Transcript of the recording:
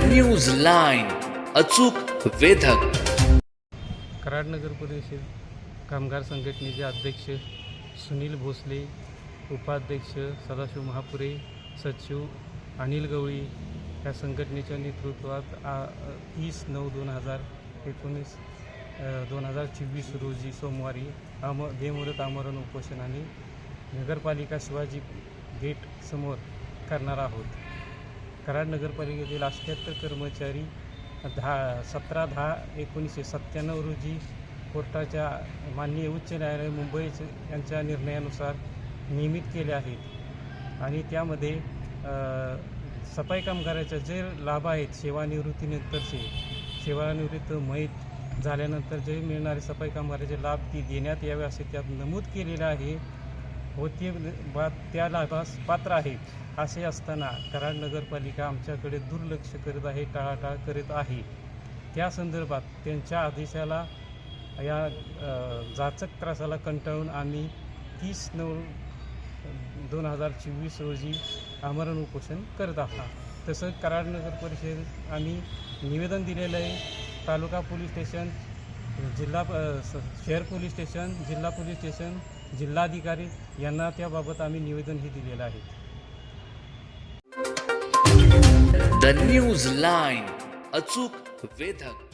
News line अचूक वेधक. कराड नगर परिषद कामगार संघटनेचे अध्यक्ष सुनील भोसले उपाध्यक्ष सदाशिव महापुरे सचिव अनिल गवळी या संघटनेच्या नेतृत्वात आ तीस नऊ दोन हजार एकोणीस दोन हजार चोवीस रोजी सोमवारी आम बेमुदत आमरण उपोषण आणि नगरपालिका शिवाजी गेट समोर करणार आहोत. कराड नगरपालिकेतील अठ्ठ्याहत्तर कर्मचारी दहा सतरा दहा एकोणीसशे सत्त्याण्णव रोजी कोर्टाच्या माननीय उच्च न्यायालय मुंबई यांच्या निर्णयानुसार नियमित केले आहेत. आणि त्यामध्ये सफाई कामगाराच्या जे लाभ आहेत सेवानिवृत्तीनंतरचे सेवानिवृत्त मयत झाल्यानंतर जे मिळणारे सफाई कामगाराचे लाभ ती देण्यात यावे असे त्यात नमूद केलेलं आहे. होती बा त्या लाभास पात्र आहेत असे असताना कराड नगरपालिका आमच्याकडे दुर्लक्ष करत आहे टाळाटाळ करीत आहे. त्या संदर्भात त्यांच्या आदेशाला या जाचक त्रासाला कंटाळून आम्ही तीस नऊ दोन हजार चोवीस रोजी आमरण उपोषण करत आहात. तसंच कराड नगर परिषद आम्ही निवेदन दिलेलं आहे. तालुका पोलीस स्टेशन जिल्हा शहर पोलीस स्टेशन जिल्हा पोलीस स्टेशन जिल्हाधिकारी यांना त्याबाबत आम्ही निवेदनही दिलेलं आहे. द न्यूज लाईन अचूक वेधक.